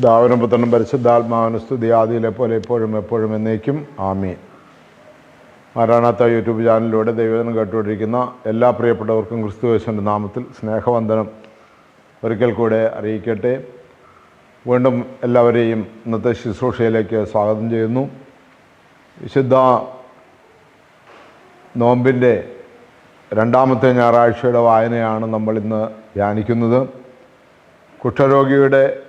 ദാവനും പുത്രനും പരിശുദ്ധാത്മാവിന് സ്തുതി ആദിയിലെ പോലെ എപ്പോഴും എപ്പോഴും എന്നേക്കും. ആമീൻ. മാരാണാത്ത യൂട്യൂബ് ചാനലിലൂടെ ദൈവജനം കേട്ടുകൊണ്ടിരിക്കുന്ന എല്ലാ പ്രിയപ്പെട്ടവർക്കും ക്രിസ്തുവേശന്റെ നാമത്തിൽ സ്നേഹവന്ദനം ഒരിക്കൽ കൂടെ അറിയിക്കട്ടെ. വീണ്ടും എല്ലാവരെയും ഇന്നത്തെ ശുശ്രൂഷയിലേക്ക് സ്വാഗതം ചെയ്യുന്നു. വിശുദ്ധ നോമ്പിന്റെ രണ്ടാമത്തെ ഞായറാഴ്ചയുടെ വായനയാണ് നമ്മൾ ഇന്ന് ധ്യാനിക്കുന്നത്. കുഷ്ഠരോഗിയുടെ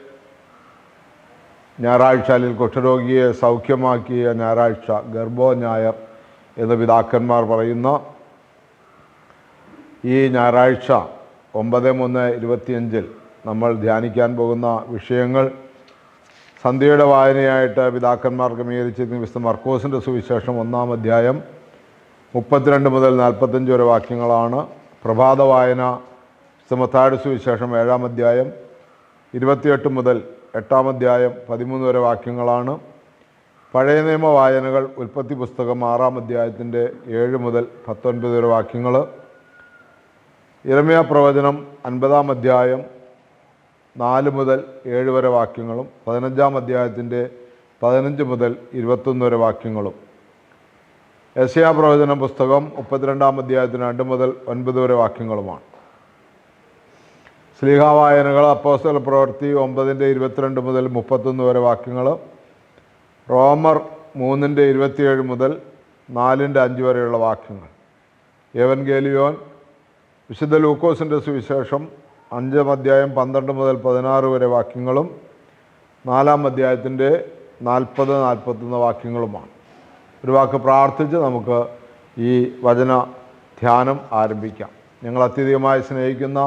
ഞായറാഴ്ച അല്ലെങ്കിൽ കുഷ്ഠരോഗിയെ സൗഖ്യമാക്കിയ ഞായറാഴ്ച ഗർഭോ ഞായർ എന്ന് പിതാക്കന്മാർ പറയുന്ന ഈ ഞായറാഴ്ച ഒമ്പത് മൂന്ന് ഇരുപത്തിയഞ്ചിൽ നമ്മൾ ധ്യാനിക്കാൻ പോകുന്ന വിഷയങ്ങൾ സന്ധ്യയുടെ വായനയായിട്ട് പിതാക്കന്മാർ ക്രമീകരിച്ചിരിക്കുന്ന വിശുദ്ധ മർക്കോസിന്റെ സുവിശേഷം ഒന്നാം അധ്യായം മുപ്പത്തിരണ്ട് മുതൽ നാൽപ്പത്തഞ്ച് വരെ വാക്യങ്ങളാണ്. പ്രഭാത വായന വിശുദ്ധമത്താട് സുവിശേഷം ഏഴാം അധ്യായം ഇരുപത്തിയെട്ട് മുതൽ എട്ടാം അധ്യായം പതിമൂന്ന് വരെ വാക്യങ്ങളാണ്. പഴയ നിയമ വായനകൾ ഉൽപ്പത്തി പുസ്തകം ആറാം അധ്യായത്തിന്റെ ഏഴ് മുതൽ പത്തൊൻപത് വരെ വാക്യങ്ങൾ. ഇരമയ പ്രവചനം അൻപതാം അധ്യായം നാല് മുതൽ ഏഴ് വരെ വാക്യങ്ങളും പതിനഞ്ചാം അധ്യായത്തിന്റെ പതിനഞ്ച് മുതൽ ഇരുപത്തൊന്ന് വരെ വാക്യങ്ങളും. യശയാ പ്രവചന പുസ്തകം മുപ്പത്തിരണ്ടാം അധ്യായത്തിന് രണ്ട് മുതൽ ഒൻപത് വരെ വാക്യങ്ങളുമാണ്. സ്ലീഹാവായനകൾ അപ്പോസ്റ്റൽ പ്രവൃത്തി ഒമ്പതിന്റെ ഇരുപത്തിരണ്ട് മുതൽ മുപ്പത്തൊന്ന് വരെ വാക്യങ്ങൾ റോമർ മൂന്നിന്റെ ഇരുപത്തിയേഴ് മുതൽ നാലിന്റെ അഞ്ച് വരെയുള്ള വാക്യങ്ങൾ യവൻ ഗേലിയോൻ വിശുദ്ധ ലൂക്കോസിന്റെ സുവിശേഷം അഞ്ചാം അധ്യായം പന്ത്രണ്ട് മുതൽ പതിനാറ് വരെ വാക്യങ്ങളും നാലാം അധ്യായത്തിന്റെ നാൽപ്പത് നാൽപ്പത്തൊന്ന് വാക്യങ്ങളുമാണ്. ഒരു വാക്ക് പ്രാർത്ഥിച്ച് നമുക്ക് ഈ വചന ധ്യാനം ആരംഭിക്കാം. ഞങ്ങൾ അത്യധികമായി സ്നേഹിക്കുന്ന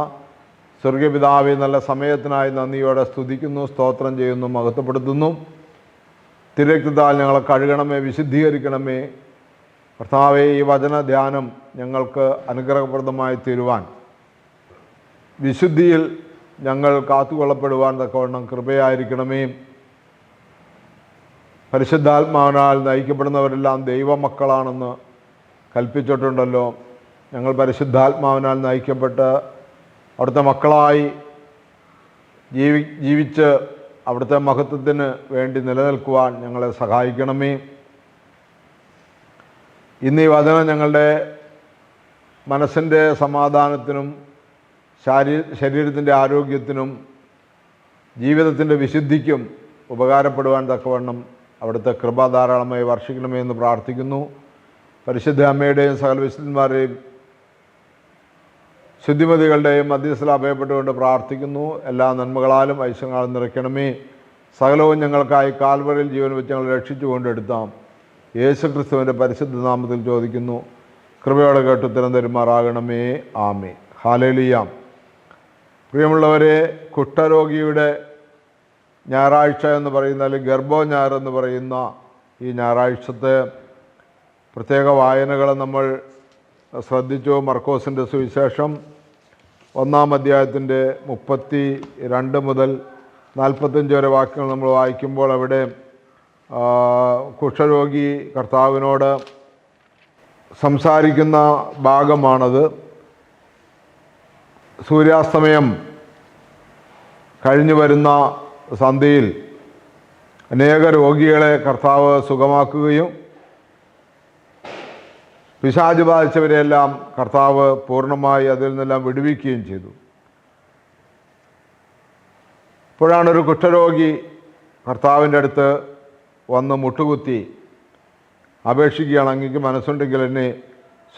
സ്വർഗപിതാവെ നല്ല സമയത്തിനായി നന്ദിയോടെ സ്തുതിക്കുന്നു സ്തോത്രം ചെയ്യുന്നു മഹത്വപ്പെടുത്തുന്നു. തിരക്തത്താൽ ഞങ്ങളെ കഴുകണമേ വിശുദ്ധീകരിക്കണമേ. കർത്താവെ ഈ വചന ധ്യാനം ഞങ്ങൾക്ക് അനുഗ്രഹപ്രദമായി തീരുവാൻ. വിശുദ്ധിയിൽ ഞങ്ങൾ കാത്തുകൊള്ളപ്പെടുവാൻ തക്കവണ്ണം കൃപയായിരിക്കണമേ. പരിശുദ്ധാത്മാവിനാൽ നയിക്കപ്പെടുന്നവരെല്ലാം ദൈവമക്കളാണെന്ന് കൽപ്പിച്ചിട്ടുണ്ടല്ലോ. ഞങ്ങൾ പരിശുദ്ധാത്മാവിനാൽ നയിക്കപ്പെട്ട് അവിടുത്തെ മക്കളായി ജീവി ജീവിച്ച് അവിടുത്തെ മഹത്വത്തിന് വേണ്ടി നിലനിൽക്കുവാൻ ഞങ്ങളെ സഹായിക്കണമേ. ഇന്ന് ഈ വചനം ഞങ്ങളുടെ മനസ്സിന്റെ സമാധാനത്തിനും ശാരീ ശരീരത്തിന്റെ ആരോഗ്യത്തിനും ജീവിതത്തിന്റെ വിശുദ്ധിക്കും ഉപകാരപ്പെടുവാൻ തക്കവണ്ണം അവിടുത്തെ കൃപ ധാരാളമായി വർഷിക്കണമേ എന്ന് പ്രാർത്ഥിക്കുന്നു. പരിശുദ്ധ അമ്മയുടെയും സകല വിശുദ്ധന്മാരുടെയും ശുദ്ധിമതികളുടെയും മധ്യസ്ഥല അഭയപ്പെട്ടുകൊണ്ട് പ്രാർത്ഥിക്കുന്നു. എല്ലാ നന്മകളാലും ഐശ്വര്യങ്ങളും നിറയ്ക്കണമേ. സകലവും ഞങ്ങൾക്കായി കാൽവറിൽ ജീവൻ വെച്ച് ഞങ്ങൾ രക്ഷിച്ചു കൊണ്ടെടുത്താം. യേശു ക്രിസ്തുവിന്റെ പരിശുദ്ധ നാമത്തിൽ ചോദിക്കുന്നു. കൃപയോടെ കേട്ട് ഉത്തരം തരുമാറാകണമേ. ആമേ ഹാലേലിയാം പ്രിയമുള്ളവരെ കുഷ്ഠരോഗിയുടെ ഞായറാഴ്ച എന്ന് പറയുന്ന അല്ലെങ്കിൽ ഗർഭോ ഞായർ എന്ന് പറയുന്ന ഈ ഞായറാഴ്ചത്തെ പ്രത്യേക വായനകൾ നമ്മൾ ശ്രദ്ധിച്ചു. മർക്കോസിന്റെ സുവിശേഷം. ഒന്നാം അധ്യായത്തിന്റെ മുപ്പത്തി രണ്ട് മുതൽ നാൽപ്പത്തഞ്ച് വരെ വാക്യങ്ങൾ നമ്മൾ വായിക്കുമ്പോൾ അവിടെ കുഷരോഗി കർത്താവിനോട് സംസാരിക്കുന്ന ഭാഗമാണത്. സൂര്യാസ്തമയം കഴിഞ്ഞു വരുന്ന സന്ധ്യയിൽ അനേക രോഗികളെ കർത്താവ് സുഖമാക്കുകയും പിശാച് ബാധിച്ചവരെയെല്ലാം കർത്താവ് പൂർണമായി അതിൽ നിന്നെല്ലാം വിടുവിക്കുകയും ചെയ്തു. ഇപ്പോഴാണ് ഒരു കുഷ്ഠരോഗി കർത്താവിന്റെ അടുത്ത് വന്ന് മുട്ടുകുത്തി അപേക്ഷിക്കുകയാണ്. അങ്ങേക്ക് മനസ്സുണ്ടെങ്കിൽ എന്നെ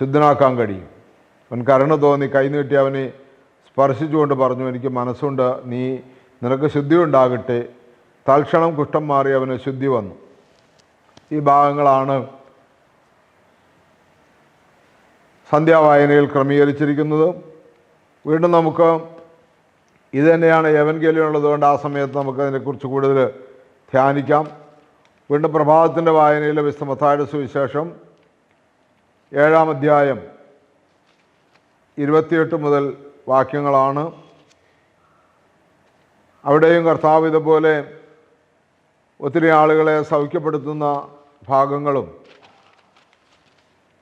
ശുദ്ധനാക്കാൻ കഴിയും. അവൻ കരുണ തോന്നി കൈനീട്ടി അവനെ സ്പർശിച്ചുകൊണ്ട് പറഞ്ഞു എനിക്ക് മനസ്സുണ്ട് നീ നിനക്ക് ശുദ്ധി ഉണ്ടാകട്ടെ. തൽക്ഷണം കുഷ്ഠം മാറി അവന് ശുദ്ധി വന്നു. ഈ ഭാഗങ്ങളാണ് സന്ധ്യാവായനയിൽ ക്രമീകരിച്ചിരിക്കുന്നത്. വീണ്ടും നമുക്ക് ഇത് തന്നെയാണ് യവൻകേലിയുള്ളതുകൊണ്ട് ആ സമയത്ത് നമുക്ക് അതിനെക്കുറിച്ച് കൂടുതൽ ധ്യാനിക്കാം. വീണ്ടും പ്രഭാതത്തിന്റെ വായനയിലെ വിസ്തമത്തായുടെ സുവിശേഷം ഏഴാം അധ്യായം ഇരുപത്തിയെട്ട് മുതൽ വാക്യങ്ങളാണ്. അവിടെയും കർത്താവ് ഇതുപോലെ ഒത്തിരി ആളുകളെ സൗഖ്യപ്പെടുത്തുന്ന ഭാഗങ്ങളും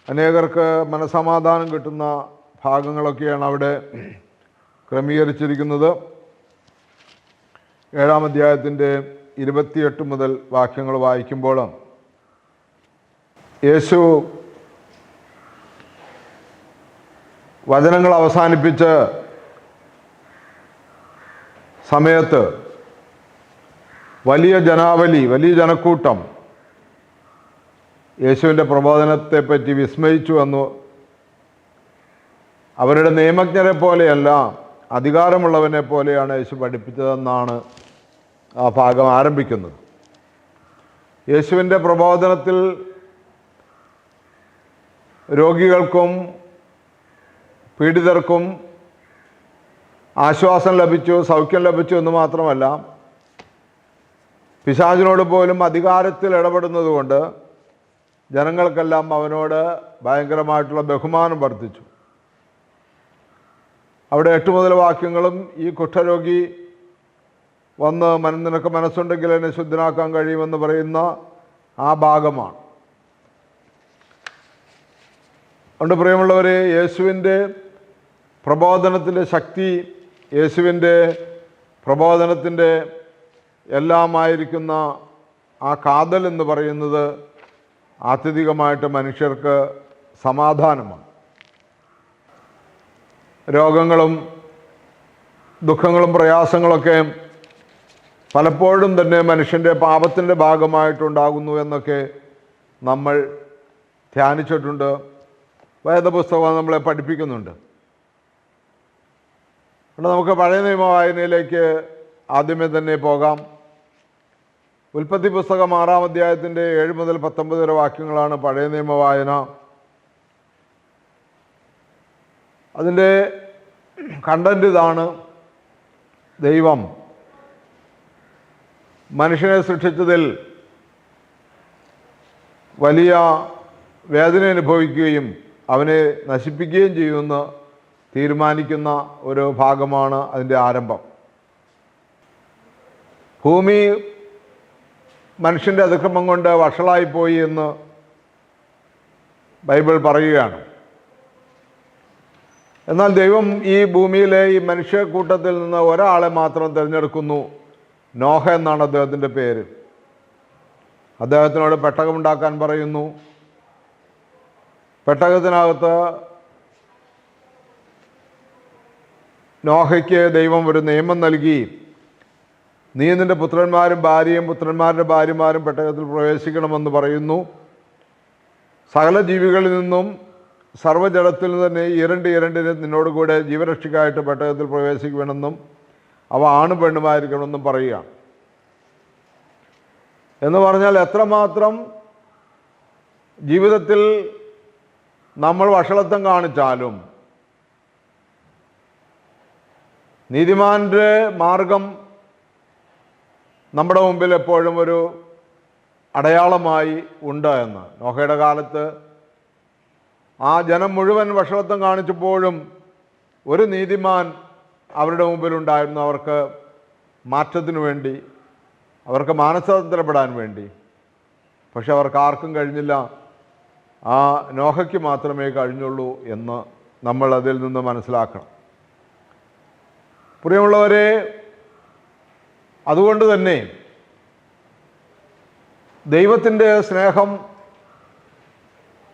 അനേകർക്ക് മനസമാധാനം കിട്ടുന്ന ഭാഗങ്ങളൊക്കെയാണ് അവിടെ ക്രമീകരിച്ചിരിക്കുന്നത്. ഏഴാം അധ്യായത്തിന്റെ ഇരുപത്തിയെട്ട് മുതൽ വാക്യങ്ങൾ വായിക്കുമ്പോൾ യേശു വചനങ്ങൾ അവസാനിപ്പിച്ച് സമയത്ത് വലിയ ജനാവലി വലിയ ജനക്കൂട്ടം യേശുവിന്റെ പ്രബോധനത്തെപ്പറ്റി വിസ്മയിച്ചു വന്നു അവരുടെ നിയമജ്ഞരെ പോലെയല്ല അധികാരമുള്ളവനെ പോലെയാണ് യേശു പഠിപ്പിച്ചതെന്നാണ് ആ ഭാഗം ആരംഭിക്കുന്നത്. യേശുവിന്റെ പ്രബോധനത്തിൽ രോഗികൾക്കും പീഡിതർക്കും ആശ്വാസം ലഭിച്ചു സൗഖ്യം ലഭിച്ചു എന്ന് മാത്രമല്ല പിശാചിനോട് പോലും അധികാരത്തിൽ ഇടപെടുന്നതുകൊണ്ട് ജനങ്ങൾക്കെല്ലാം അവനോട് ഭയങ്കരമായിട്ടുള്ള ബഹുമാനം വർദ്ധിച്ചു. അവിടെ എട്ട് മുതൽ വാക്യങ്ങളും ഈ കുഷ്ഠരോഗി വന്ന് മന നിനക്ക് മനസ്സുണ്ടെങ്കിൽ എന്നെ ശുദ്ധനാക്കാൻ കഴിയുമെന്ന് പറയുന്ന ആ ഭാഗമാണ്. അതുകൊണ്ട് പ്രിയമുള്ളവരെ യേശുവിന്റെ പ്രബോധനത്തിന്റെ ശക്തി യേശുവിന്റെ പ്രബോധനത്തിന്റെ എല്ലാമായിരിക്കുന്ന ആ കാതൽ എന്ന് പറയുന്നത് ആത്യന്തികമായിട്ട് മനുഷ്യർക്ക് സമാധാനമാണ്. രോഗങ്ങളും ദുഃഖങ്ങളും പ്രയാസങ്ങളൊക്കെ പലപ്പോഴും തന്നെ മനുഷ്യന്റെ പാപത്തിന്റെ ഭാഗമായിട്ടുണ്ടാകുന്നു എന്നൊക്കെ നമ്മൾ ധ്യാനിച്ചിട്ടുണ്ട്. വേദപുസ്തകം നമ്മളെ പഠിപ്പിക്കുന്നുണ്ട്. അവിടെ നമുക്ക് പഴയ നിയമ വായനയിലേക്ക് ആദ്യമേ തന്നെ പോകാം. ഉൽപ്പത്തി പുസ്തകം ആറാം അധ്യായത്തിന്റെ ഏഴ് മുതൽ പത്തൊമ്പത് വരെ വാക്യങ്ങളാണ് പഴയ നിയമ വായന അതിന്റെ കണ്ടന്റ് ഇതാണ് ദൈവം. മനുഷ്യനെ സൃഷ്ടിച്ചതിൽ വലിയ വേദന അനുഭവിക്കുകയും അവനെ നശിപ്പിക്കുകയും ചെയ്യുമെന്ന് തീരുമാനിക്കുന്ന ഒരു ഭാഗമാണ് അതിന്റെ ആരംഭം. ഭൂമി മനുഷ്യന്റെ അതിക്രമം കൊണ്ട് വഷളായിപ്പോയി എന്ന് ബൈബിൾ പറയുകയാണ്. എന്നാൽ ദൈവം ഈ ഭൂമിയിലെ ഈ മനുഷ്യക്കൂട്ടത്തിൽ നിന്ന് ഒരാളെ മാത്രം തിരഞ്ഞെടുക്കുന്നു. നോഹ എന്നാണ് അദ്ദേഹത്തിന്റെ പേര്. അദ്ദേഹത്തിനോട് പെട്ടകമുണ്ടാക്കാൻ പറയുന്നു. പെട്ടകത്തിനകത്ത് നോഹയ്ക്ക് ദൈവം ഒരു നിയമം നൽകി. നീ നിന്റെ പുത്രന്മാരും ഭാര്യയും പുത്രന്മാരുടെ ഭാര്യമാരും പെട്ടകത്തിൽ പ്രവേശിക്കണമെന്ന് പറയുന്നു. സകല ജീവികളിൽ നിന്നും സർവജടത്തിൽ നിന്ന് തന്നെ ഇരണ്ട് ഇരണ്ടിന് നിന്നോട് കൂടെ ജീവരക്ഷയ്ക്കായിട്ട് പെട്ടകത്തിൽ പ്രവേശിക്കുമെന്നും അവ ആണും പെണ്ണുമായിരിക്കണമെന്നും പറയുകയാണ് എന്ന് പറഞ്ഞാൽ എത്രമാത്രം ജീവിതത്തിൽ നമ്മൾ വഷളത്വം കാണിച്ചാലും നീതിമാന്റെ മാർഗം നമ്മുടെ മുമ്പിൽ എപ്പോഴും ഒരു അടയാളമായി ഉണ്ട് എന്ന്. നോഹയുടെ കാലത്ത് ആ ജനം മുഴുവൻ വഷളത്വം കാണിച്ചപ്പോഴും ഒരു നീതിമാൻ അവരുടെ മുമ്പിലുണ്ടായിരുന്നു. അവർക്ക് മാറ്റത്തിനു വേണ്ടി അവർക്ക് മാനസാന്തരപ്പെടാൻ വേണ്ടി. പക്ഷെ അവർക്ക് ആർക്കും കഴിഞ്ഞില്ല. ആ നോഹയ്ക്ക് മാത്രമേ കഴിഞ്ഞുള്ളൂ എന്ന് നമ്മൾ അതിൽ നിന്ന് മനസ്സിലാക്കണം. പ്രിയമുള്ളവരെ അതുകൊണ്ട് തന്നെ ദൈവത്തിന്റെ സ്നേഹം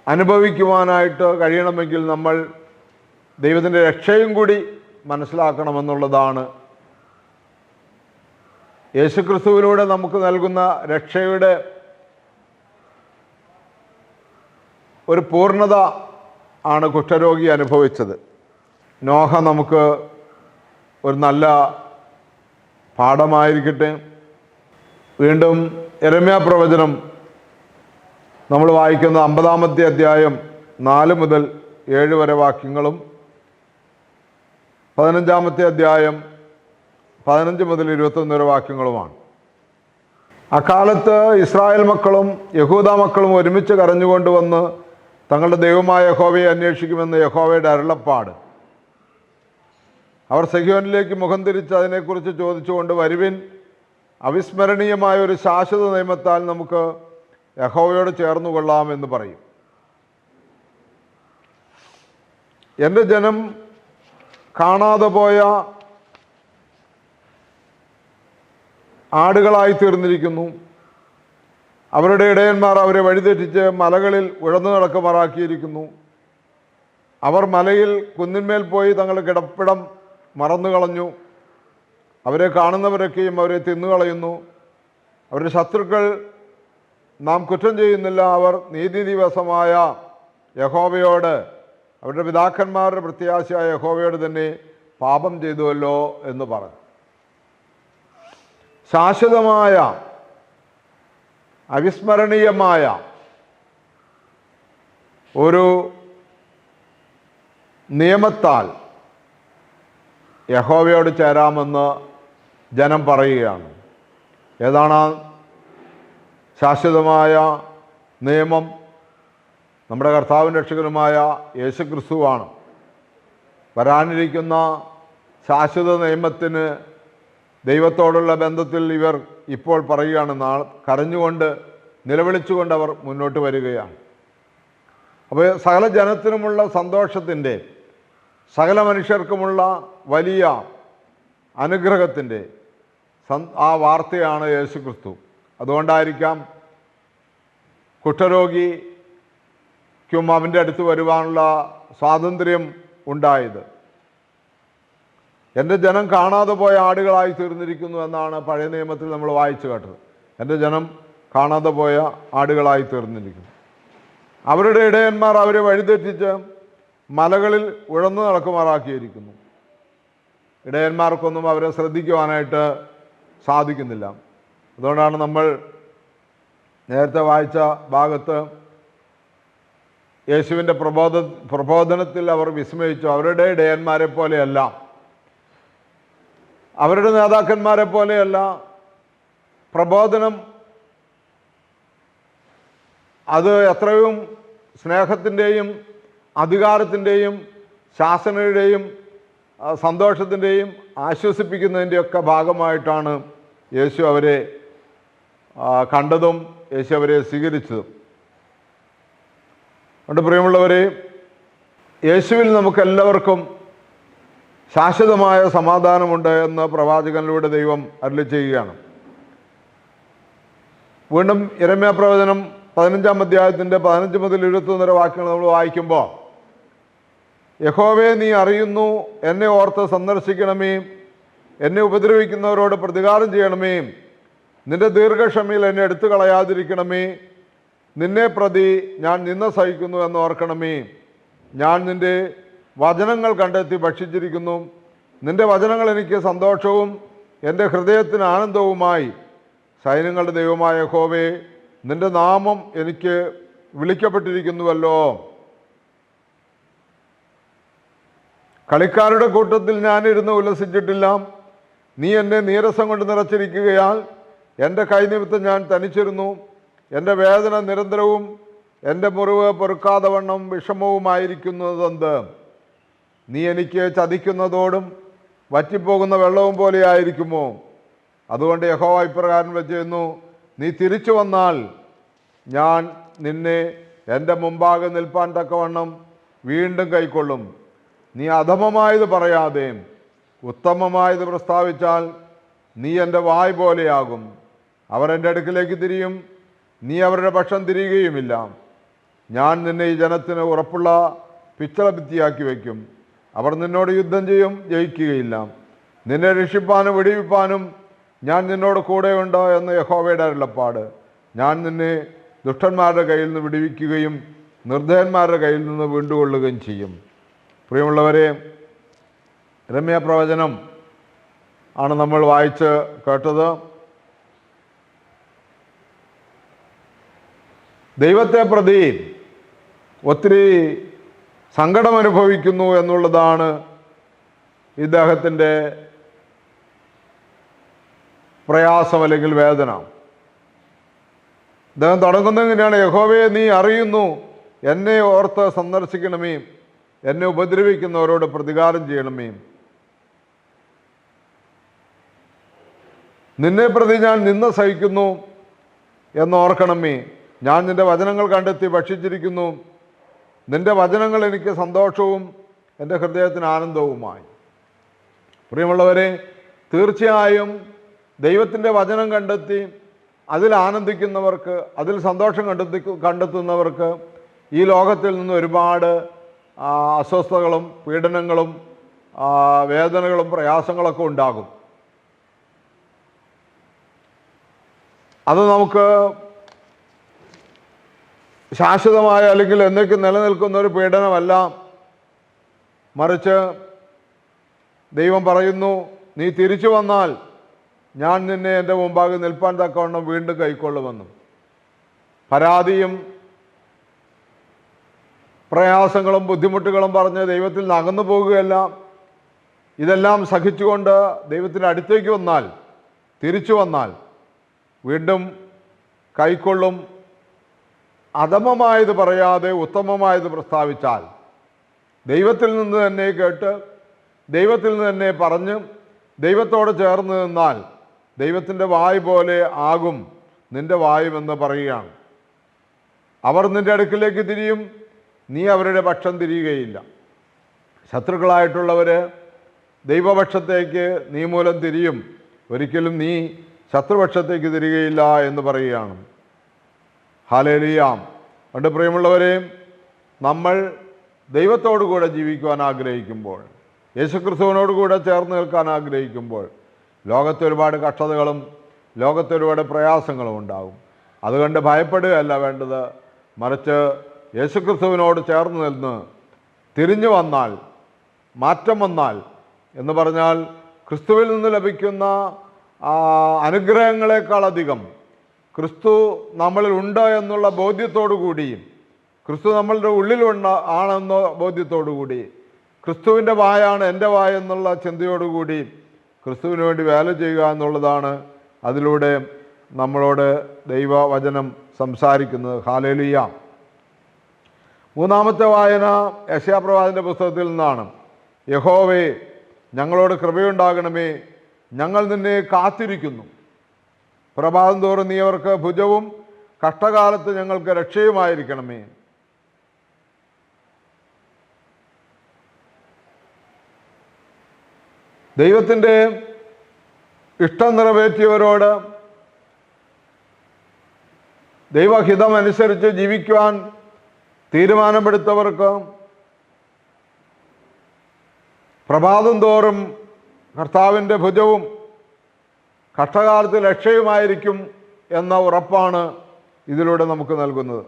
അനുഭവിക്കുവാനായിട്ട് കഴിയണമെങ്കിൽ നമ്മൾ ദൈവത്തിന്റെ രക്ഷയും കൂടി മനസ്സിലാക്കണമെന്നുള്ളതാണ്. യേശുക്രിസ്തുവിലൂടെ നമുക്ക് നൽകുന്ന രക്ഷയുടെ ഒരു പൂർണത ആണ് കുഷ്ഠരോഗി അനുഭവിച്ചത്. നോഹ നമുക്ക് ഒരു നല്ല പാഠമായിരിക്കട്ടെ. വീണ്ടും എരമ്യ പ്രവചനം. നമ്മൾ വായിക്കുന്ന അമ്പതാമത്തെ അധ്യായം നാല് മുതൽ ഏഴ് വരെ വാക്യങ്ങളും. പതിനഞ്ചാമത്തെ അധ്യായം പതിനഞ്ച് മുതൽ ഇരുപത്തൊന്ന് വരെ വാക്യങ്ങളുമാണ്. അക്കാലത്ത് ഇസ്രായേൽ മക്കളും യഹൂദ മക്കളും ഒരുമിച്ച് കരഞ്ഞുകൊണ്ട് വന്ന് തങ്ങളുടെ ദൈവമായ യഹോവയെ അന്വേഷിക്കുമെന്ന് യഹോവയുടെ അരുളപ്പാട്. അവർ സഹ്യോനിലേക്ക് മുഖം തിരിച്ച് അതിനെക്കുറിച്ച് ചോദിച്ചുകൊണ്ട് വരുവിൻ അവിസ്മരണീയമായ ഒരു ശാശ്വത നിയമത്താൽ നമുക്ക് യഹോവയോട് ചേർന്നു കൊള്ളാമെന്ന് പറയും. എന്റെ ജനം കാണാതെ പോയ ആടുകളായി തീർന്നിരിക്കുന്നു. അവരുടെ ഇടയന്മാർ അവരെ വഴിതെറ്റിച്ച് മലകളിൽ ഉഴന്നു നടക്കുമാറാക്കിയിരിക്കുന്നു. അവർ മലയിൽ കുന്നിന്മേൽ പോയി തങ്ങളുടെ കിടപ്പിടം മറന്നു കളഞ്ഞു അവരെ കാണുന്നവരൊക്കെയും അവരെ തിന്നുകളയുന്നു. അവരുടെ ശത്രുക്കൾ നാം കുറ്റം ചെയ്യുന്നില്ല. അവർ നീതി ദിവസമായ യഹോവയോട് അവരുടെ പിതാക്കന്മാരുടെ പ്രത്യാശയായ യഹോവയോട് തന്നെ പാപം ചെയ്തുവല്ലോ എന്ന് പറഞ്ഞു. ശാശ്വതമായ അവിസ്മരണീയമായ ഒരു നിയമത്താൽ യഹോവയോട് ചേരാമെന്ന് ജനം പറയുകയാണ്. ഏതാണ് ശാശ്വതമായ നിയമം? നമ്മുടെ കർത്താവിൻ രക്ഷകനുമായ യേശു ക്രിസ്തുവാണ് വരാനിരിക്കുന്ന ശാശ്വത നിയമത്തിന് ദൈവത്തോടുള്ള ബന്ധത്തിൽ ഇവർ ഇപ്പോൾ പറയുകയാണ് നാൾ കരഞ്ഞുകൊണ്ട് നിലവിളിച്ചുകൊണ്ട് അവർ മുന്നോട്ട് വരികയാണ്. അപ്പോൾ സകല ജനത്തിനുമുള്ള സന്തോഷത്തിന്റെ സകല മനുഷ്യർക്കുമുള്ള വലിയ അനുഗ്രഹത്തിന്റെ ആ വാർത്തയാണ് യേശു ക്രിസ്തു അതുകൊണ്ടായിരിക്കാം കുഷ്ഠരോഗിക്കും അവന്റെ അടുത്ത് വരുവാനുള്ള സ്വാതന്ത്ര്യം ഉണ്ടായത്. എന്റെ ജനം കാണാതെ പോയ ആടുകളായി തീർന്നിരിക്കുന്നു എന്നാണ് പഴയ നിയമത്തിൽ നമ്മൾ വായിച്ചു കേട്ടത്. എന്റെ ജനം കാണാതെ പോയ ആടുകളായി തീർന്നിരിക്കുന്നു. അവരുടെ ഇടയന്മാർ അവരെ വഴിതെറ്റിച്ച് മലകളിൽ ഉഴന്നു നടക്കുമാറാക്കിയിരിക്കുന്നു. ഇടയന്മാർക്കൊന്നും അവരെ ശ്രദ്ധിക്കുവാനായിട്ട് സാധിക്കുന്നില്ല. അതുകൊണ്ടാണ് നമ്മൾ നേരത്തെ വായിച്ച ഭാഗത്ത് യേശുവിന്റെ പ്രബോധ പ്രബോധനത്തിൽ അവർ വിസ്മയിച്ചു. അവരുടെ ഇടയന്മാരെ പോലെയല്ല. അവരുടെ നേതാക്കന്മാരെ പോലെയല്ല. പ്രബോധനം അത് എത്രയും സ്നേഹത്തിന്റെയും അധികാരത്തിന്റെയും ശാസനയുടെയും സന്തോഷത്തിന്റെയും ആശ്വസിപ്പിക്കുന്നതിന്റെയൊക്കെ ഭാഗമായിട്ടാണ് യേശു അവരെ കണ്ടതും യേശു അവരെ സ്വീകരിച്ചതും. അതുകൊണ്ട് പ്രിയമുള്ളവരെ യേശുവിൽ നമുക്കെല്ലാവർക്കും ശാശ്വതമായ സമാധാനമുണ്ട് എന്ന് പ്രവാചകനിലൂടെ ദൈവം അരുളി ചെയ്യുകയാണ്. വീണ്ടും ഇരമ്യ പ്രവചനം പതിനഞ്ചാം അധ്യായത്തിന്റെ പതിനഞ്ച് മുതൽ ഇരുപത്തൊന്നര വാക്യങ്ങൾ നമ്മൾ വായിക്കുമ്പോൾ യഹോവേ നീ അറിയുന്നു. എന്നെ ഓർത്ത് സന്ദർശിക്കണമേ. എന്നെ ഉപദ്രവിക്കുന്നവരോട് പ്രതികാരം ചെയ്യണമേ. നിന്റെ ദീർഘക്ഷമയിൽ എന്നെ എടുത്തു കളയാതിരിക്കണമേ നിന്നെ പ്രതി ഞാൻ നിന്ന സഹിക്കുന്നു എന്ന് ഓർക്കണമേ. ഞാൻ നിന്റെ വചനങ്ങൾ കണ്ടെത്തി ഭക്ഷിച്ചിരിക്കുന്നു. നിന്റെ വചനങ്ങൾ എനിക്ക് സന്തോഷവും എന്റെ ഹൃദയത്തിന് ആനന്ദവുമായി. സൈന്യങ്ങളുടെ ദൈവമായ ഹോവേ നിന്റെ നാമം എനിക്ക് വിളിക്കപ്പെട്ടിരിക്കുന്നുവല്ലോ. കളിക്കാരുടെ കൂട്ടത്തിൽ ഞാനിരുന്ന് ഉല്ലസിച്ചിട്ടില്ല. നീ എന്നെ നീരസം കൊണ്ട് നിറച്ചിരിക്കുകയാൽ എന്റെ കൈനിമിത്തം ഞാൻ തനിച്ചിരുന്നു. എന്റെ വേദന നിരന്തരവും എന്റെ മുറിവ് പൊറുക്കാതെ വണ്ണം വിഷമവുമായിരിക്കുന്നതെന്ത്? നീ എനിക്ക് ചതിക്കുന്നതോടും വറ്റിപ്പോകുന്ന വെള്ളവും പോലെയായിരിക്കുമോ? അതുകൊണ്ട് യഹോ ഇപ്രകാരം വെച്ചിരുന്നു നീ തിരിച്ചു വന്നാൽ ഞാൻ നിന്നെ എന്റെ മുമ്പാകെ നിൽപ്പാൻ തക്കവണ്ണം വീണ്ടും കൈക്കൊള്ളും. നീ അധമമായത് പറയാതെ ഉത്തമമായത് പ്രസ്താവിച്ചാൽ നീ എന്റെ വായ് പോലെയാകും. അവർ എന്റെ അടുക്കിലേക്ക് തിരിയും. നീ അവരുടെ പക്ഷം തിരിയുകയുമില്ല. ഞാൻ നിന്നെ ഈ ജനത്തിന് ഉറപ്പുള്ള പിച്ചള ഭിത്തിയാക്കി വയ്ക്കും. അവർ നിന്നോട് യുദ്ധം ചെയ്യും ജയിക്കുകയില്ല. നിന്നെ രക്ഷിപ്പാനും വെടിവിപ്പാനും ഞാൻ നിന്നോട് കൂടെയുണ്ട് എന്ന് യഹോവയുടെ അരുളപ്പാട്. ഞാൻ നിന്നെ ദുഷ്ടന്മാരുടെ കയ്യിൽ നിന്ന് വിടുവിക്കുകയും നിർദ്ധയന്മാരുടെ കയ്യിൽ നിന്ന് വീണ്ടുകൊള്ളുകയും ചെയ്യും. പ്രിയമുള്ളവരെ രമ്യ പ്രവചനം ആണ് നമ്മൾ വായിച്ച് കേട്ടത്. ദൈവത്തെ പ്രതി ഒത്തിരി സങ്കടം അനുഭവിക്കുന്നു എന്നുള്ളതാണ് ഇദ്ദേഹത്തിന്റെ പ്രയാസം അല്ലെങ്കിൽ വേദന. അദ്ദേഹം തുടങ്ങുന്നത് യഹോവയെ നീ അറിയുന്നു. എന്നെ ഓർത്ത് സന്ദർശിക്കണമേ. എന്നെ ഉപദ്രവിക്കുന്നവരോട് പ്രതികാരം ചെയ്യണമേ. നിന്നെ പ്രതി ഞാൻ നിന്ന് സഹിക്കുന്നു എന്നോർക്കണമേ ഞാൻ നിന്റെ വചനങ്ങൾ കണ്ടെത്തി ഭക്ഷിച്ചിരിക്കുന്നു. നിന്റെ വചനങ്ങൾ എനിക്ക് സന്തോഷവും എന്റെ ഹൃദയത്തിന് ആനന്ദവുമായി. പ്രിയമുള്ളവരെ തീർച്ചയായും ദൈവത്തിന്റെ വചനം കണ്ടെത്തി അതിൽ ആനന്ദിക്കുന്നവർക്ക് അതിൽ സന്തോഷം കണ്ടെത്തി കണ്ടെത്തുന്നവർക്ക് ഈ ലോകത്തിൽ നിന്ന് ഒരുപാട് അസ്വസ്ഥതകളും പീഡനങ്ങളും വേദനകളും പ്രയാസങ്ങളൊക്കെ ഉണ്ടാകും. അത് നമുക്ക് ശാശ്വതമായ അല്ലെങ്കിൽ എന്നേക്കും നിലനിൽക്കുന്ന ഒരു പീഡനമല്ല. മറിച്ച് ദൈവം പറയുന്നു നീ തിരിച്ചു വന്നാൽ ഞാൻ നിന്നെ എന്റെ മുമ്പാകെ നിൽപ്പാൻ തക്കവണ്ണം വീണ്ടും കൈക്കൊള്ളുമെന്നും. പരാതിയും പ്രയാസങ്ങളും ബുദ്ധിമുട്ടുകളും പറഞ്ഞ് ദൈവത്തിൽ നിന്ന് അകന്നു പോകുകയല്ല ഇതെല്ലാം സഹിച്ചുകൊണ്ട് ദൈവത്തിന്റെ അടുത്തേക്ക് വന്നാൽ തിരിച്ചു വന്നാൽ വീണ്ടും കൈക്കൊള്ളും. അധമമായത് പറയാതെ ഉത്തമമായത് പ്രസ്താവിച്ചാൽ ദൈവത്തിൽ നിന്ന് തന്നെ കേട്ട് ദൈവത്തിൽ നിന്ന് തന്നെ പറഞ്ഞ് ദൈവത്തോട് ചേർന്ന് നിന്നാൽ ദൈവത്തിന്റെ വായ് പോലെ ആകും നിന്റെ വായുമെന്ന് പറയുകയാണ്. അവർ നിന്റെ അടുക്കിലേക്ക് തിരിയും. നീ അവരുടെ പക്ഷം തിരിയുകയില്ല. ശത്രുക്കളായിട്ടുള്ളവർ ദൈവപക്ഷത്തേക്ക് നീ മൂലം തിരിയും. ഒരിക്കലും നീ ശത്രുപക്ഷത്തേക്ക് തിരികയില്ല എന്ന് പറയുകയാണ്. ഹാലേലിയാം പണ്ട് പ്രിയമുള്ളവരെ നമ്മൾ ദൈവത്തോടു കൂടെ ജീവിക്കുവാൻ ആഗ്രഹിക്കുമ്പോൾ യേശുക്രിസ്തുവിനോട് കൂടെ ചേർന്ന് നിൽക്കാൻ ആഗ്രഹിക്കുമ്പോൾ ലോകത്ത് ഒരുപാട് കഷ്ടതകളും ലോകത്ത് ഒരുപാട് പ്രയാസങ്ങളും ഉണ്ടാകും. അതുകൊണ്ട് ഭയപ്പെടുകയല്ല വേണ്ടത്. മറിച്ച് യേശുക്രിസ്തുവിനോട് ചേർന്ന് നിന്ന് തിരിഞ്ഞു വന്നാൽ മാറ്റം വന്നാൽ എന്ന് പറഞ്ഞാൽ ക്രിസ്തുവിൽ നിന്ന് ലഭിക്കുന്ന അനുഗ്രഹങ്ങളെക്കാളധികം ക്രിസ്തു നമ്മളിൽ ഉണ്ട് എന്നുള്ള ബോധ്യത്തോടു കൂടിയും ക്രിസ്തു നമ്മളുടെ ഉള്ളിലുണ്ട ആണെന്ന ബോധ്യത്തോടു കൂടി ക്രിസ്തുവിന്റെ വായാണ് എന്റെ വായ എന്നുള്ള ചിന്തയോടുകൂടി ക്രിസ്തുവിന് വേണ്ടി വേല ചെയ്യുക എന്നുള്ളതാണ് അതിലൂടെ നമ്മളോട് ദൈവവചനം സംസാരിക്കുന്നത്. ഹാലേലിയ. മൂന്നാമത്തെ വായന യശയാപ്രവാദിന്റെ പുസ്തകത്തിൽ നിന്നാണ്. യഹോവേ ഞങ്ങളോട് കൃപയുണ്ടാകണമേ ഞങ്ങൾ നിന്നെ കാത്തിരിക്കുന്നു. പ്രഭാതം തോറും നീ അവർക്ക് ഭുജവും കഷ്ടകാലത്ത് ഞങ്ങൾക്ക് രക്ഷയുമായിരിക്കണമേ. ദൈവത്തിന്റെ ഇഷ്ടം നിറവേറ്റിയവരോട് ദൈവഹിതമനുസരിച്ച് ജീവിക്കുവാൻ തീരുമാനമെടുത്തവർക്ക് പ്രഭാതം തോറും കർത്താവിന്റെ ഭുജവും കഷ്ടകാലത്ത് ലക്ഷ്യവുമായിരിക്കും എന്ന ഉറപ്പാണ് ഇതിലൂടെ നമുക്ക് നൽകുന്നത്.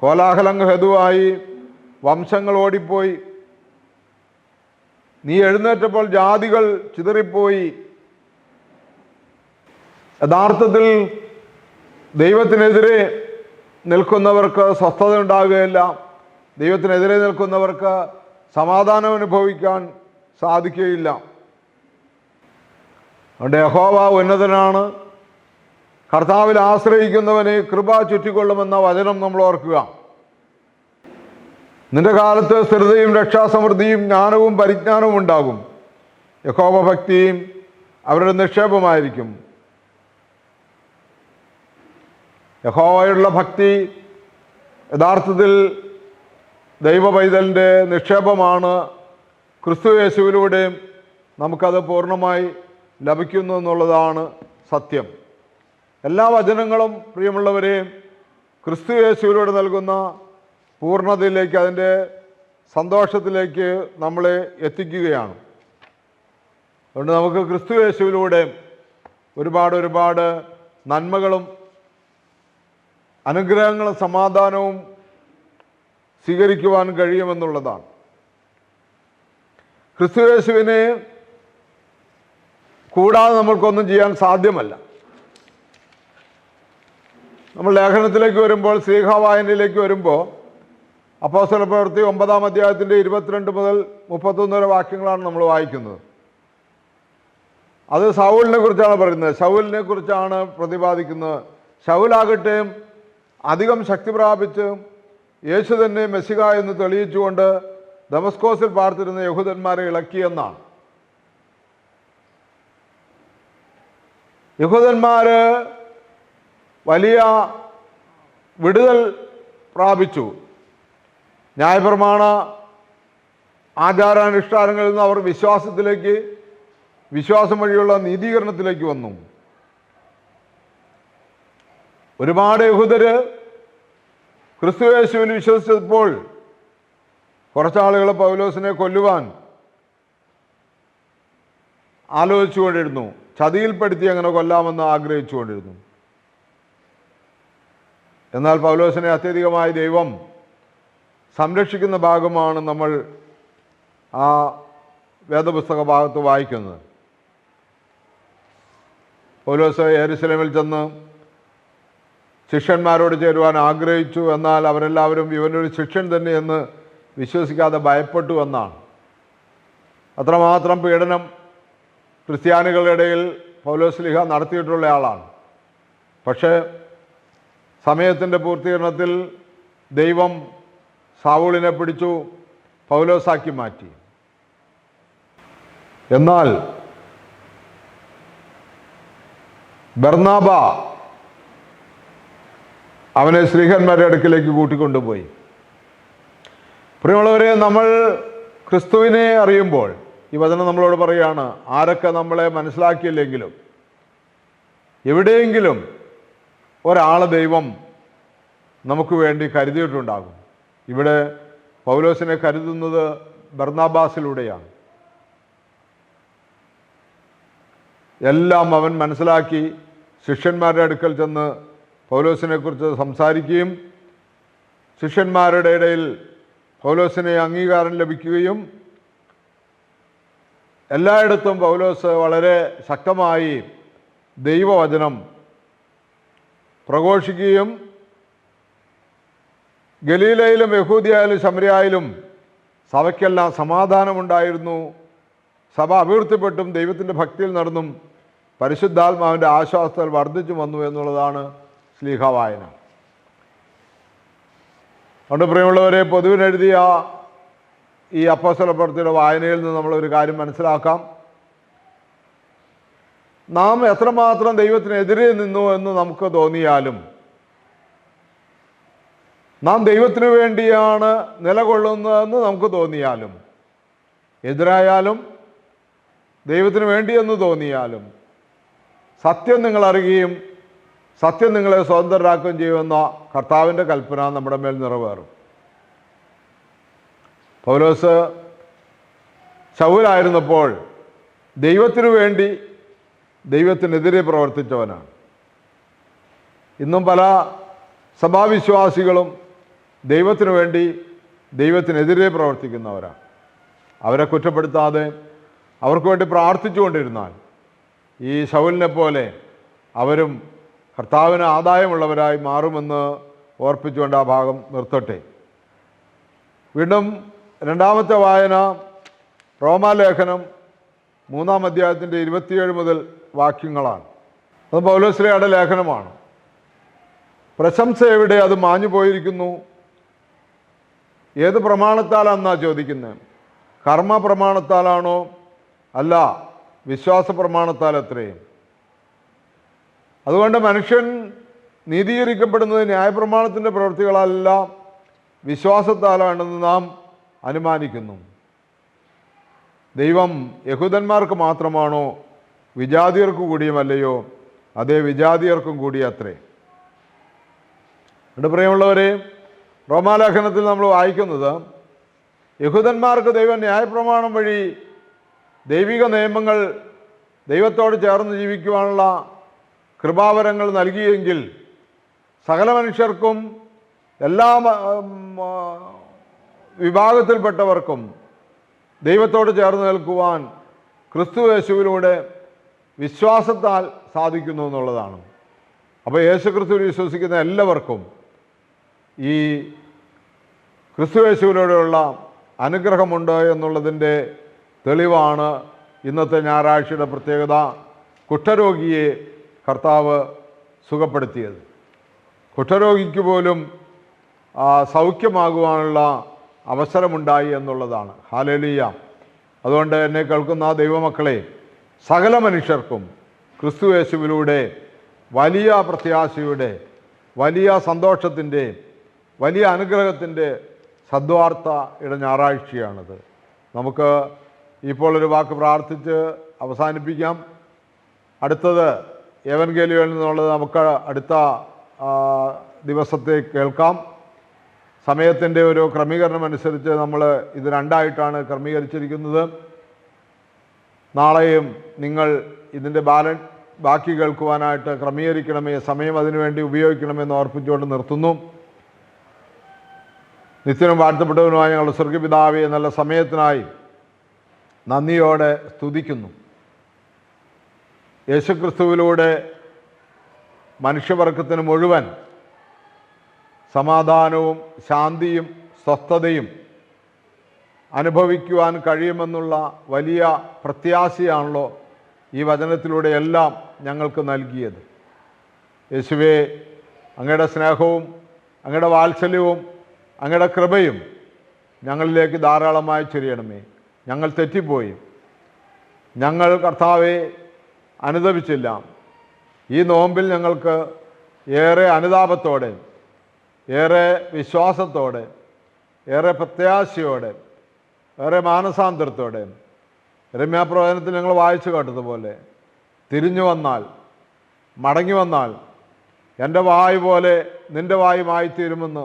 കോലാഹലം ഹെതുവായി വംശങ്ങൾ ഓടിപ്പോയി. നീ എഴുന്നേറ്റപ്പോൾ ജാതികൾ ചിതറിപ്പോയി. യഥാർത്ഥത്തിൽ ദൈവത്തിനെതിരെ നിൽക്കുന്നവർക്ക് സ്വസ്ഥത ഉണ്ടാകുകയില്ല. ദൈവത്തിനെതിരെ നിൽക്കുന്നവർക്ക് സമാധാനം അനുഭവിക്കാൻ സാധിക്കുകയില്ല. അതുകൊണ്ട് യഹോവ ഉന്നതനാണ്. കർത്താവിൽ ആശ്രയിക്കുന്നവനെ കൃപ ചുറ്റിക്കൊള്ളുമെന്ന വചനം നമ്മൾ ഓർക്കുക. നിന്റെ കാലത്ത് സ്ഥിരതയും രക്ഷാസമൃദ്ധിയും ജ്ഞാനവും പരിജ്ഞാനവും ഉണ്ടാകും. യഹോവ ഭക്തിയും അവരുടെ നിക്ഷേപമായിരിക്കും. യഹോവയുള്ള ഭക്തി യഥാർത്ഥത്തിൽ ദൈവ പൈതലിന്റെ നിക്ഷേപമാണ് ക്രിസ്തു യേശുവിലൂടെയും നമുക്കത് പൂർണമായി ലഭിക്കുന്നു എന്നുള്ളതാണ് സത്യം. എല്ലാ വചനങ്ങളും പ്രിയമുള്ളവരെയും ക്രിസ്തു യേശുവിലൂടെ നൽകുന്ന പൂർണതയിലേക്ക് അതിന്റെ സന്തോഷത്തിലേക്ക് നമ്മളെ എത്തിക്കുകയാണ്. അതുകൊണ്ട് നമുക്ക് ക്രിസ്തു യേശുവിലൂടെ ഒരുപാട് ഒരുപാട് നന്മകളും അനുഗ്രഹങ്ങളും സമാധാനവും സ്വീകരിക്കുവാൻ കഴിയുമെന്നുള്ളതാണ്. ക്രിസ്തുയേശുവിനെ കൂടാതെ നമ്മൾക്കൊന്നും ചെയ്യാൻ സാധ്യമല്ല. നമ്മൾ ലേഖനത്തിലേക്ക് വരുമ്പോൾ സ്നേഹവായനയിലേക്ക് വരുമ്പോൾ അപ്പോസ്തല പ്രവൃത്തി ഒമ്പതാം അധ്യായത്തിന്റെ ഇരുപത്തിരണ്ട് മുതൽ മുപ്പത്തൊന്ന് വരെ വാക്യങ്ങളാണ് നമ്മൾ വായിക്കുന്നത്. അത് സൗലിനെ കുറിച്ചാണ് പറയുന്നത്. ശൗലിനെ കുറിച്ചാണ് പ്രതിപാദിക്കുന്നത്. ശൗലാകട്ടെ അധികം ശക്തി പ്രാപിച്ച് യേശു തന്നെ മെസ്സിക എന്ന് തെളിയിച്ചുകൊണ്ട് ദമസ്കോസിൽ പാർത്തിരുന്ന യഹൂദന്മാരെ ഇളക്കിയെന്നാണ്. യഹൂദന്മാര് വലിയ വിടുതൽ പ്രാപിച്ചു. ന്യായപ്രമാണ ആചാരാനുഷ്ഠാനങ്ങളിൽ നിന്ന് അവർ വിശ്വാസത്തിലേക്ക് വിശ്വാസം വഴിയുള്ള നീതീകരണത്തിലേക്ക് വന്നു. ഒരുപാട് യഹൂദര് ക്രിസ്തുയേശുവിൽ വിശ്വസിച്ചപ്പോൾ കുറച്ചാളുകൾ പൗലോസിനെ കൊല്ലുവാൻ ആലോചിച്ചുകൊണ്ടിരുന്നു. ചതിയിൽപ്പെടുത്തി അങ്ങനെ കൊല്ലാമെന്ന് ആഗ്രഹിച്ചുകൊണ്ടിരുന്നു. എന്നാൽ പൗലോസിനെ അത്യധികമായി ദൈവം സംരക്ഷിക്കുന്ന ഭാഗമാണ് നമ്മൾ ആ വേദപുസ്തക ഭാഗത്ത് വായിക്കുന്നത്. പൗലോസ് യെരുസലേമിൽ ചെന്ന് ശിഷ്യന്മാരോട് ചേരുവാൻ ആഗ്രഹിച്ചു എന്നാൽ അവരെല്ലാവരും ഇവനൊരു ശിഷ്യൻ തന്നെയെന്ന് വിശ്വസിക്കാതെ ഭയപ്പെട്ടു എന്നാണ്. അത്രമാത്രം പീഡനം ക്രിസ്ത്യാനികളുടെ ഇടയിൽ പൗലോസ്ലിഹ നടത്തിയിട്ടുള്ള ആളാണ്. പക്ഷേ സമയത്തിന്റെ പൂർത്തീകരണത്തിൽ ദൈവം സാവൂളിനെ പിടിച്ചു പൗലോസാക്കി മാറ്റി. എന്നാൽ ബർണാബ അവനെ ശ്രീഹന്മാരുടെ അടുക്കിലേക്ക് കൂട്ടിക്കൊണ്ടുപോയി. പ്രിയമുള്ളവരെ നമ്മൾ ക്രിസ്തുവിനെ അറിയുമ്പോൾ ഈ വചനം നമ്മളോട് പറയുകയാണ് ആരൊക്കെ നമ്മളെ മനസ്സിലാക്കിയില്ലെങ്കിലും എവിടെയെങ്കിലും ഒരാളെ ദൈവം നമുക്ക് വേണ്ടി കരുതിയിട്ടുണ്ടാകും. ഇവിടെ പൗലോസിനെ കരുതുന്നത് ബർണാബാസിലൂടെയാണ് എല്ലാം അവൻ മനസ്സിലാക്കി ശിഷ്യന്മാരുടെ അടുക്കൽ ചെന്ന് പൗലോസിനെ കുറിച്ച് സംസാരിക്കുകയും ശിഷ്യന്മാരുടെ ഇടയിൽ പൗലോസിനെ അംഗീകാരം ലഭിക്കുകയും എല്ലായിടത്തും പൗലോസ് വളരെ ശക്തമായി ദൈവവചനം പ്രഘോഷിക്കുകയും ഗലീലയിലും യഹൂദിയായാലും ശമരിയായാലും സഭയ്ക്കെല്ലാം സമാധാനമുണ്ടായിരുന്നു. സഭ അഭിവൃദ്ധിപ്പെട്ടും ദൈവത്തിന്റെ ഭക്തിയിൽ നടന്നും പരിശുദ്ധാത്മാവിന്റെ ആശ്വാസത്തിൽ വർദ്ധിച്ചു വന്നു എന്നുള്ളതാണ് സ്ലീഹ വായന അതുകൊണ്ട് പ്രിയമുള്ളവരെ പൊതുവിനെഴുതിയ ഈ അപ്പോസ്തല പ്രവൃത്തിയുടെ വായനയിൽ നിന്ന് നമ്മളൊരു കാര്യം മനസ്സിലാക്കാം. നാം എത്രമാത്രം ദൈവത്തിനെതിരെ നിന്നു എന്ന് നമുക്ക് തോന്നിയാലും നാം ദൈവത്തിനു വേണ്ടിയാണ് നിലകൊള്ളുന്നതെന്ന് നമുക്ക് തോന്നിയാലും എതിരായാലും ദൈവത്തിന് വേണ്ടിയെന്ന് തോന്നിയാലും സത്യം നിങ്ങൾ അറിയുകയും സത്യം നിങ്ങളെ സ്വതന്ത്രരാക്കുകയും ചെയ്യുമെന്ന കർത്താവിന്റെ കൽപ്പന നമ്മുടെ മേൽ നിറവേറും. പൗലോസ് ശൗലായിരുന്നപ്പോൾ ദൈവത്തിനു വേണ്ടി ദൈവത്തിനെതിരെ പ്രവർത്തിച്ചവനാണ്. ഇന്നും പല സഭാവിശ്വാസികളും ദൈവത്തിനു വേണ്ടി ദൈവത്തിനെതിരെ പ്രവർത്തിക്കുന്നവരാണ്. അവരെ കുറ്റപ്പെടുത്താതെ അവർക്ക് വേണ്ടി പ്രാർത്ഥിച്ചുകൊണ്ടിരുന്നാൽ ഈ ശൗലിനെ പോലെ അവരും കർത്താവിന് ആദായമുള്ളവരായി മാറുമെന്ന് ഓർപ്പിച്ചുകൊണ്ട് ആ ഭാഗം നിർത്തട്ടെ. വീണ്ടും രണ്ടാമത്തെ വായന റോമാലേഖനം മൂന്നാം അധ്യായത്തിന്റെ ഇരുപത്തിയേഴ് മുതൽ വാക്യങ്ങളാണ്. അത് പൗലോസ്ലയുടെ ലേഖനമാണ്. പ്രശംസ എവിടെ? അത് മാഞ്ഞു പോയിരിക്കുന്നു. ഏത് പ്രമാണത്താലാന്നാ ചോദിക്കുന്നത് കർമ്മ പ്രമാണത്താലാണോ? അല്ല വിശ്വാസ പ്രമാണത്താൽ എത്രയും അതുകൊണ്ട് മനുഷ്യൻ നീതീകരിക്കപ്പെടുന്നത് ന്യായപ്രമാണത്തിന്റെ പ്രവൃത്തികളല്ല വിശ്വാസത്താലാണെന്ന് നാം അനുമാനിക്കുന്നു. ദൈവം യഹൂദന്മാർക്ക് മാത്രമാണോ വിജാതിയർക്ക് കൂടിയുമല്ലയോ? അതേ വിജാതിയർക്കും കൂടി അത്രേ എന്റെ പ്രിയമുള്ളവരെ റോമാലേഖനത്തിൽ നമ്മൾ വായിക്കുന്നത് യഹൂദന്മാർക്ക് ദൈവം ന്യായപ്രമാണം വഴി ദൈവിക നിയമങ്ങൾ ദൈവത്തോട് ചേർന്ന് ജീവിക്കുവാനുള്ള കൃപാവരങ്ങൾ നൽകിയെങ്കിൽ സകല മനുഷ്യർക്കും എല്ലാ വിഭാഗത്തിൽപ്പെട്ടവർക്കും ദൈവത്തോട് ചേർന്ന് നിൽക്കുവാൻ ക്രിസ്തു യേശുവിലൂടെ വിശ്വാസത്താൽ സാധിക്കുന്നു എന്നുള്ളതാണ്. അപ്പോൾ യേശു ക്രിസ്തുവിൽ വിശ്വസിക്കുന്ന എല്ലാവർക്കും ഈ ക്രിസ്തു യേശുവിലൂടെയുള്ള അനുഗ്രഹമുണ്ട് എന്നുള്ളതിന്റെ തെളിവാണ് ഇന്നത്തെ ഞായറാഴ്ചയുടെ പ്രത്യേകത. കുഷ്ഠരോഗിയെ കർത്താവ് സുഖപ്പെടുത്തിയത്. കുഷ്ഠരോഗിക്ക് പോലും സൗഖ്യമാകുവാനുള്ള അവസരമുണ്ടായി എന്നുള്ളതാണ്. ഹാലലിയ അതുകൊണ്ട് എന്നെ കേൾക്കുന്ന ദൈവമക്കളെ സകല മനുഷ്യർക്കും ക്രിസ്തു യേശുവിലൂടെ വലിയ പ്രത്യാശയുടെ വലിയ സന്തോഷത്തിന്റെ വലിയ അനുഗ്രഹത്തിന്റെ സദ്വാർത്ത ഇട ഞായറാഴ്ചയാണിത്. നമുക്ക് ഇപ്പോൾ ഒരു വാക്ക് പ്രാർത്ഥിച്ച് അവസാനിപ്പിക്കാം. അടുത്തത് ഏവൻഗേലിയോയിൽ നിന്നുള്ളത് നമുക്ക് അടുത്ത ദിവസത്തെ കേൾക്കാം. സമയത്തിന്റെ ഒരു ക്രമീകരണം അനുസരിച്ച് നമ്മൾ ഇത് രണ്ടായിട്ടാണ് ക്രമീകരിച്ചിരിക്കുന്നത്. നാളെയും നിങ്ങൾ ഇതിന്റെ ബാലൻ ബാക്കി കേൾക്കുവാനായിട്ട് ക്രമീകരിക്കണമേ സമയം അതിനുവേണ്ടി ഉപയോഗിക്കണമെന്ന് ഓർപ്പിച്ചുകൊണ്ട് നിർത്തുന്നു. നിത്യനും വാഴ്ത്തപ്പെട്ടവനുമായ ഞങ്ങളുടെ സ്വർഗപിതാവെ നല്ല സമയത്തിനായി നന്ദിയോടെ സ്തുതിക്കുന്നു. യേശുക്രിസ്തുവിലൂടെ മനുഷ്യവർഗത്തിന് മുഴുവൻ സമാധാനവും ശാന്തിയും സ്വസ്ഥതയും അനുഭവിക്കുവാൻ കഴിയുമെന്നുള്ള വലിയ പ്രത്യാശയാണല്ലോ ഈ വചനത്തിലൂടെ എല്ലാം ഞങ്ങൾക്ക് നൽകിയത്. യേശുവെ അങ്ങയുടെ സ്നേഹവും അങ്ങയുടെ വാത്സല്യവും അങ്ങയുടെ കൃപയും ഞങ്ങളിലേക്ക് ധാരാളമായി ചൊരിയണമേ. ഞങ്ങൾ തെറ്റിപ്പോയി. ഞങ്ങൾ കർത്താവെ അനുദപിച്ചില്ല. ഈ നോമ്പിൽ ഞങ്ങൾക്ക് ഏറെ അനുതാപത്തോടെ ഏറെ വിശ്വാസത്തോടെ ഏറെ പ്രത്യാശയോടെ ഏറെ മാനസാന്തരത്തോടെ രമ്യാപ്രവചനത്തിൽ ഞങ്ങൾ വായിച്ചു കേട്ടതുപോലെ തിരിഞ്ഞു വന്നാൽ മടങ്ങി വന്നാൽ എന്റെ വായു പോലെ നിന്റെ വായുമായി തീരുമെന്ന്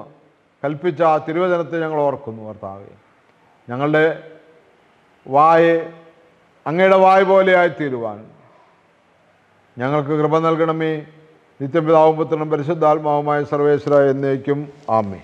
കൽപ്പിച്ച ആ തിരുവചനത്തെ ഞങ്ങൾ ഓർക്കുന്നു ഭർത്താവ് ഞങ്ങളുടെ വായ് അങ്ങയുടെ വായ് പോലെയായി തീരുവാൻ ഞങ്ങൾക്ക് കൃപ നൽകണമേ. നിത്യപിതാവും പുത്രനും പരിശുദ്ധാത്മാവുമായ സർവേശ്വര എന്നേക്കും. ആമേ